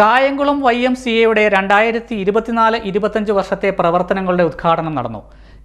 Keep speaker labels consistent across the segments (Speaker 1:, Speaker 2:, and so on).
Speaker 1: Kayamkulam Y M C എയുടെ രണ്ടായിരത്തി ഇരുപത്തിനാല് ഇരുപത്തഞ്ച് വർഷത്തെ പ്രവർത്തനങ്ങളുടെ ഉദ്ഘാടനം നടന്നു.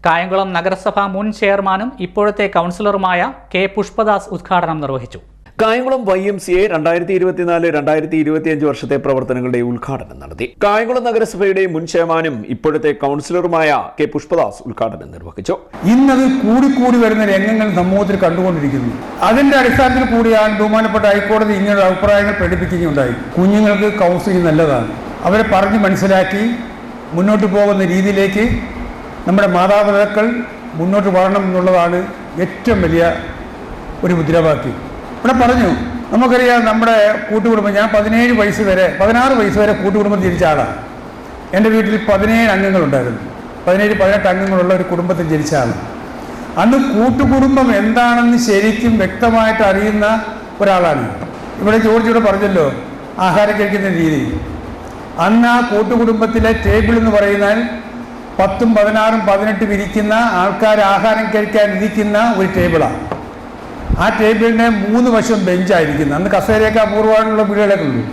Speaker 1: കായംകുളം നഗരസഭ മുൻ ചെയർമാനും ഇപ്പോഴത്തെ കൗൺസിലറുമായ കെ പുഷ്പദാസ് ഉദ്ഘാടനം നിർവഹിച്ചു.
Speaker 2: Kayamkulam Y M C A രണ്ടായിരത്തി ഇരുപത്തിനാല് രണ്ടായിരത്തി ഇരുപത്തിയഞ്ച് വർഷത്തെ പ്രവർത്തനങ്ങളുടെ ഉദ്ഘാടനം നടത്തി. കായംകുളം നഗരസഭയുടെ മുൻ ചെയർമാനും ഇപ്പോഴത്തെ കൗൺസിലറുമായ കെ പുഷ്പദാസ് ഉദ്ഘാടനം നിർവഹിച്ചു.
Speaker 3: ഇന്നത് കൂടിക്കൂടി വരുന്ന രംഗങ്ങൾ സമൂഹത്തിൽ കണ്ടുകൊണ്ടിരിക്കുന്നു. അതിന്റെ അടിസ്ഥാനത്തിൽ കൂടിയാണ് ബഹുമാനപ്പെട്ട ഹൈക്കോടതി ഇങ്ങനെ അഭിപ്രായങ്ങൾ പ്രകടിപ്പിക്കുകയുണ്ടായി. കുഞ്ഞുങ്ങൾക്ക് കൗൺസിലിംഗ് നല്ലതാണ്. അവരെ പറഞ്ഞ് മനസ്സിലാക്കി മുന്നോട്ട് പോകുന്ന രീതിയിലേക്ക് നമ്മുടെ മാതാപിതാക്കൾ മുന്നോട്ട് വരണം എന്നുള്ളതാണ് ഏറ്റവും വലിയ ഒരു മുദ്രാവാക്യം. ഇവിടെ പറഞ്ഞു നമുക്കറിയാം നമ്മുടെ കൂട്ടുകുടുംബം ഞാൻ പതിനേഴ് വയസ്സ് വരെ പതിനാറ് വയസ്സ് വരെ കൂട്ടുകുടുംബം ജനിച്ച ആളാണ്. എന്റെ വീട്ടിൽ പതിനേഴ് അംഗങ്ങളുണ്ടായിരുന്നു പതിനേഴ് പതിനെട്ട് അംഗങ്ങളുള്ള ഒരു കുടുംബത്തിൽ ജനിച്ച ആൾ അന്ന് കൂട്ടുകുടുംബം എന്താണെന്ന് ശരിക്കും വ്യക്തമായിട്ട് അറിയുന്ന ഒരാളാണ്. ഇവിടെ ജോർജിയോട് പറഞ്ഞല്ലോ ആഹാരം കഴിക്കുന്ന രീതി. അന്ന് ആ കൂട്ടുകുടുംബത്തിലെ ടേബിൾ എന്ന് പറയുന്നാൽ പത്തും പതിനാറും പതിനെട്ടും ഇരിക്കുന്ന ആൾക്കാർ ആഹാരം കഴിക്കാൻ ഇരിക്കുന്ന ഒരു ടേബിളാണ്. ആ ടേബിളിനെ മൂന്ന് വശവും ബെഞ്ചായിരിക്കുന്നത് അന്ന് കസേരയൊക്കെ അപൂർവമായിട്ടുള്ള വീടുകളൊക്കെ ഉള്ളൂ.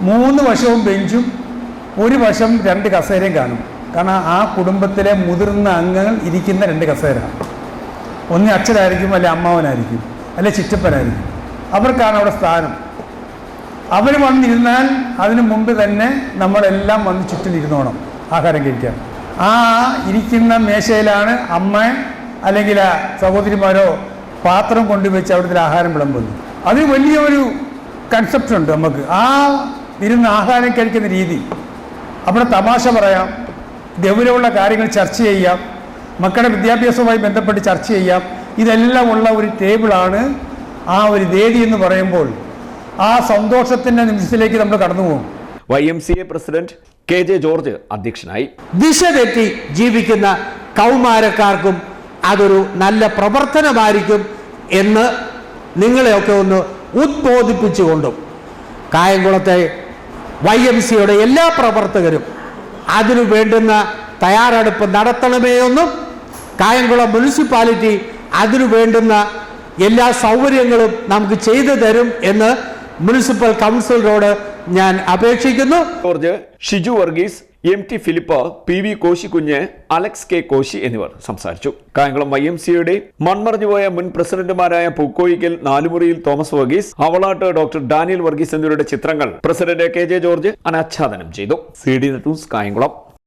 Speaker 3: മൂന്ന് വശവും ബെഞ്ചും ഒരു വശം രണ്ട് കസേരയും കാണും. കാരണം ആ കുടുംബത്തിലെ മുതിർന്ന അംഗങ്ങൾ ഇരിക്കുന്ന രണ്ട് കസേര. ഒന്ന് അച്ഛനായിരിക്കും അല്ലെ അമ്മാവനായിരിക്കും അല്ലെ ചിറ്റപ്പനായിരിക്കും. അവർക്കാണ് അവിടെ സ്ഥാനം. അവർ വന്നിരുന്നാൽ അതിനു മുമ്പ് തന്നെ നമ്മളെല്ലാം വന്ന് ചുറ്റിലിരുന്നോണം ആഹാരം കഴിക്കാൻ. ആ ഇരിക്കുന്ന മേശയിലാണ് അമ്മ അല്ലെങ്കിൽ സഹോദരിമാരോ പാത്രം കൊണ്ടുവച്ച് അവിടുത്തെ ആഹാരം വിളമ്പുന്നു. അത് വലിയൊരു കൺസെപ്റ്റ് ഉണ്ട് നമുക്ക്. ആ ഇരുന്ന് ആഹാരം കഴിക്കുന്ന രീതി. അവിടെ തമാശ പറയാം. ഗൗരവമുള്ള കാര്യങ്ങൾ ചർച്ച ചെയ്യാം. മക്കളുടെ വിദ്യാഭ്യാസവുമായി ബന്ധപ്പെട്ട് ചർച്ച ചെയ്യാം. ഇതെല്ലാം ഉള്ള ഒരു ടേബിളാണ് ആ ഒരു വേദി എന്ന് പറയുമ്പോൾ ആ സന്തോഷത്തിന്റെ നിമിഷത്തിലേക്ക് നമ്മൾ കടന്നു പോകും.
Speaker 2: Y M C A president K J George അധ്യക്ഷനായി.
Speaker 4: ദിശ തെറ്റി ജീവിക്കുന്ന കൗമാരക്കാർക്കും അതൊരു നല്ല പ്രവർത്തനമായിരിക്കും എന്ന് നിങ്ങളെയൊക്കെ ഒന്ന് ഉദ്ബോധിപ്പിച്ചുകൊണ്ടും കായംകുളത്തെ വൈ എം സിയുടെ എല്ലാ പ്രവർത്തകരും അതിനു വേണ്ടുന്ന തയ്യാറെടുപ്പ് നടത്തണമേ എന്നും കായംകുളം മുനിസിപ്പാലിറ്റി അതിനു വേണ്ടുന്ന എല്ലാ സൗകര്യങ്ങളും നമുക്ക് ചെയ്തു തരും എന്ന് മുനിസിപ്പൽ കൗൺസിലറോട് ഞാൻ അപേക്ഷിക്കുന്നു.
Speaker 2: Shiju Varghese M T Philip P V Koshikunju Alex K Koshi എന്നിവർ സംസാരിച്ചു. കായംകുളം വൈ എം സിയുടെ മൺമറഞ്ഞുപോയ മുൻ പ്രസിഡന്റുമാരായ പൂക്കോയിക്കൽ Nalumuriyil Thomas Varghese Avalattu doctor Daniel Varghese എന്നിവരുടെ ചിത്രങ്ങൾ പ്രസിഡന്റ് കെ ജെ ജോർജ് അനാച്ഛാദനം ചെയ്തു. C D news Kayamkulam.